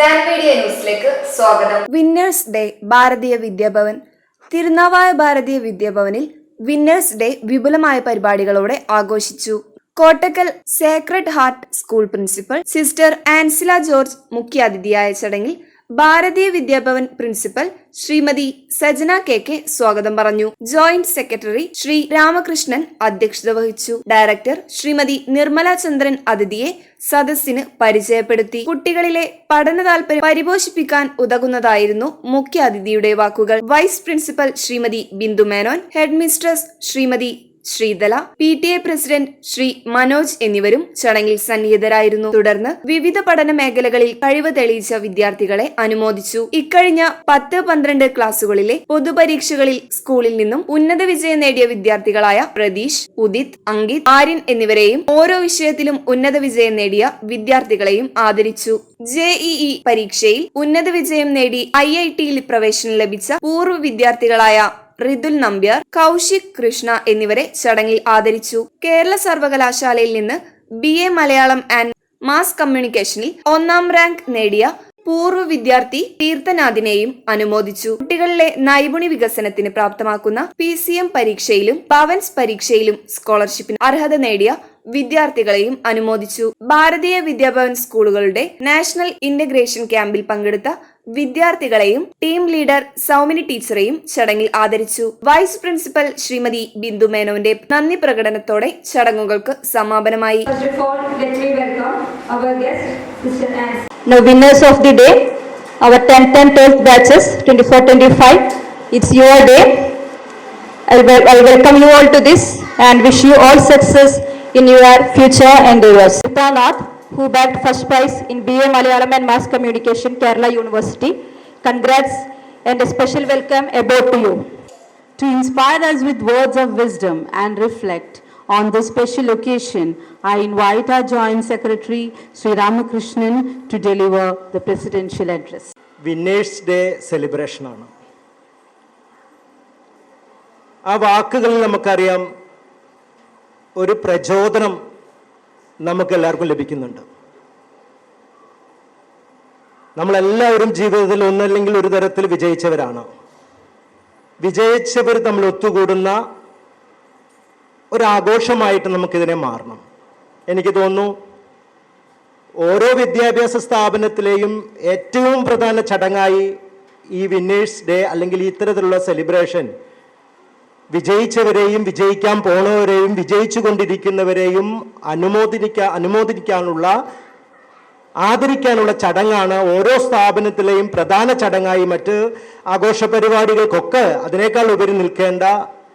ന്യൂസിലേക്ക് സ്വാഗതം. Winners day Bharatiya Vidya Bhavan. Thirunavaya ഭാരതീയ വിദ്യാഭവനിൽ winners day വിപുലമായ പരിപാടികളോടെ ആഘോഷിച്ചു. Kottakkal sacred heart school principal sister Ansila George മുഖ്യാതിഥിയായ ചടങ്ങിൽ Bharatiya Vidyabhavan principal Shrimati Sajana K K സ്വാഗതം പറഞ്ഞു. ജോയിന്റ് സെക്രട്ടറി ശ്രീ രാമകൃഷ്ണൻ അധ്യക്ഷത വഹിച്ചു. ഡയറക്ടർ ശ്രീമതി നിർമ്മല ചന്ദ്രൻ അതിഥിയെ സദസ്സിന് പരിചയപ്പെടുത്തി. കുട്ടികളിലെ പഠന താല്പര്യം പരിപോഷിപ്പിക്കാൻ ഉതകുന്നതായിരുന്നു മുഖ്യ അതിഥിയുടെ വാക്കുകൾ. Vice principal Shrimati Bindu Menon head mistress Shrimati Sreethala P T A president Shri Manoj എന്നിവരും ചടങ്ങിൽ സന്നിഹിതരായിരുന്നു. തുടർന്ന് വിവിധ പഠന മേഖലകളിൽ കഴിവ് തെളിയിച്ച വിദ്യാർത്ഥികളെ അനുമോദിച്ചു. ഇക്കഴിഞ്ഞ പത്ത് പന്ത്രണ്ട് ക്ലാസുകളിലെ പൊതുപരീക്ഷകളിൽ സ്കൂളിൽ നിന്നും ഉന്നത വിജയം നേടിയ വിദ്യാർത്ഥികളായ പ്രതീഷ് ഉദിത് അങ്കിത് ആര്യൻ എന്നിവരെയും ഓരോ വിഷയത്തിലും ഉന്നത വിജയം നേടിയ വിദ്യാർത്ഥികളെയും ആദരിച്ചു. ജെഇഇ പരീക്ഷയിൽ ഉന്നത വിജയം നേടി ഐ ഐ ടിയിൽ പ്രവേശനം ലഭിച്ച പൂർവ വിദ്യാർത്ഥികളായ റിതുൽ നമ്പ്യാർ കൗശിക് കൃഷ്ണ എന്നിവരെ ചടങ്ങിൽ ആദരിച്ചു. കേരള സർവകലാശാലയിൽ നിന്ന് B A Malayalam and mass കമ്മ്യൂണിക്കേഷനിൽ ഒന്നാം റാങ്ക് നേടിയ പൂർവ വിദ്യാർത്ഥി തീർത്ഥനാഥിനെയും അനുമോദിച്ചു. കുട്ടികളിലെ നൈപുണി വികസനത്തിന് പ്രാപ്തമാക്കുന്ന പി സി എം പരീക്ഷയിലും പവൻസ് പരീക്ഷയിലും സ്കോളർഷിപ്പിന് അർഹത നേടിയ വിദ്യാർത്ഥികളെയും അനുമോദിച്ചു. ഭാരതീയ വിദ്യാഭവൻ സ്കൂളുകളുടെ നാഷണൽ ഇന്റഗ്രേഷൻ ക്യാമ്പിൽ പങ്കെടുത്ത വിദ്യാർത്ഥികളെയും ടീം ലീഡർ സൗമിനി ടീച്ചറെയും ചടങ്ങിൽ ആദരിച്ചു. വൈസ് പ്രിൻസിപ്പൽ ശ്രീമതി ബിന്ദു മേനോന്റെ നന്ദി പ്രകടനത്തോടെ ചടങ്ങുകൾക്ക് സമാപനമായി. Winners of the day our tenth and twelfth batches twenty four twenty five it's your day I welcome you all to this and wish you all success in your future and your Sithanath who bagged first prize in BA Malayalam and Mass Communication, Kerala University. Congrats and a special welcome about to you. To inspire us with words of wisdom and reflect on this special occasion, I invite our Joint Secretary Sri Ramakrishnan to deliver the presidential address. Winners day സെലിബ്രേഷനാണ് ആ വാക്കുകളിൽ നമുക്കറിയാം ഒരു പ്രചോദനം നമുക്ക് എല്ലാവർക്കും ലഭിക്കുന്നുണ്ട്. നമ്മളെല്ലാവരും ജീവിതത്തിൽ ഒന്നല്ലെങ്കിൽ ഒരു തരത്തിൽ വിജയിച്ചവരാണ്. വിജയിച്ചവർ തമ്മിൽ ഒത്തുകൂടുന്ന ഒരാഘോഷമായിട്ട് നമുക്കിതിനെ മാറണം. എനിക്ക് തോന്നുന്നു ഓരോ വിദ്യാഭ്യാസ സ്ഥാപനത്തിലെയും ഏറ്റവും പ്രധാന ചടങ്ങായി ഈ വിന്നേഴ്സ് ഡേ അല്ലെങ്കിൽ ഇത്തരത്തിലുള്ള സെലിബ്രേഷൻ വിജയിച്ചവരെയും വിജയിക്കാൻ പോണവരെയും വിജയിച്ചു കൊണ്ടിരിക്കുന്നവരെയും അനുമോദിനിക്ക അനുമോദിക്കാനുള്ള ആദരിക്കാനുള്ള ചടങ്ങാണ് ഓരോ സ്ഥാപനത്തിലെയും പ്രധാന ചടങ്ങായി മറ്റ് ആഘോഷ പരിപാടികൾക്കൊക്കെ അതിനേക്കാൾ ഉപരി നിൽക്കേണ്ട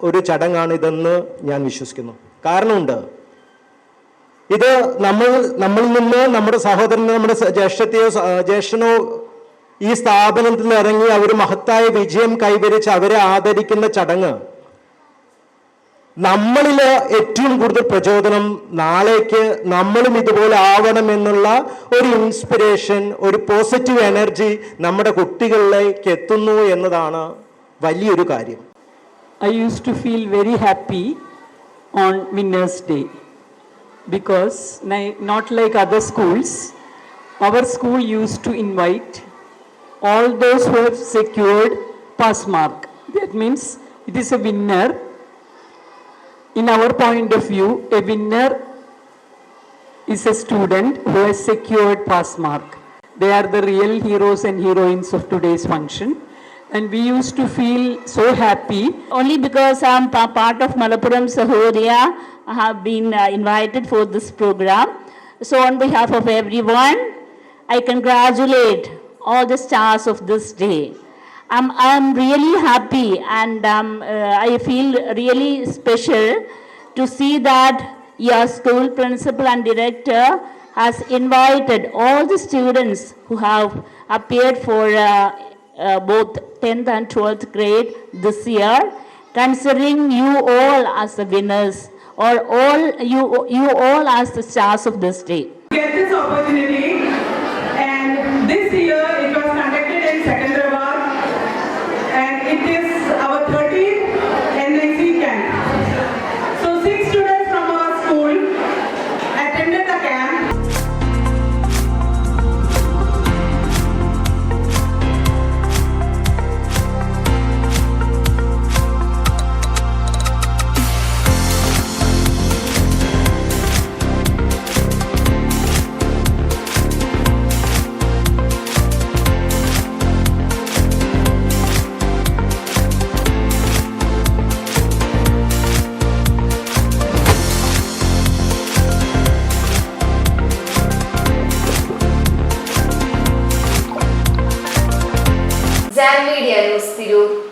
ഒരു ചടങ്ങാണ് ഇതെന്ന് ഞാൻ വിശ്വസിക്കുന്നു. കാരണമുണ്ട്. ഇത് നമ്മൾ നമ്മളിൽ നിന്ന് നമ്മുടെ സഹോദരനോ നമ്മുടെ ജ്യേഷ്ഠത്തെയോ ജ്യേഷ്ഠനോ ഈ സ്ഥാപനത്തിൽ ഇറങ്ങി അവർ മഹത്തായ വിജയം കൈവരിച്ച് അവരെ ആദരിക്കുന്ന ചടങ്ങ്. നമ്മളിൽ ഏറ്റവും കൂടുതൽ പ്രചോദനം നാളേക്ക് നമ്മളും ഇതുപോലെ ആവണം എന്നുള്ള ഒരു ഇൻസ്പിറേഷൻ ഒരു പോസിറ്റീവ് എനർജി നമ്മുടെ കുട്ടികളിലേക്ക് എത്തുന്നു എന്നതാണ് വലിയൊരു കാര്യം. I use to feel very happy on winners day because not like other schools our school use to invite all those who have secured pass mark that means it is a winner In our point of view, a winner is a student who has secured pass mark. They are the real heroes and heroines of today's function. And we used to feel so happy only because I'm part of Malappuram Sahodaya, I have been uh, invited for this program. So on behalf of everyone, I congratulate all the stars of this day. I'm, I'm really happy and um, uh, I feel really special to see that your school principal and director has invited all the students who have appeared for uh, uh, both 10th and 12th grade this year, considering you all as the winners or all you, you all as the stars of this day. get this opportunity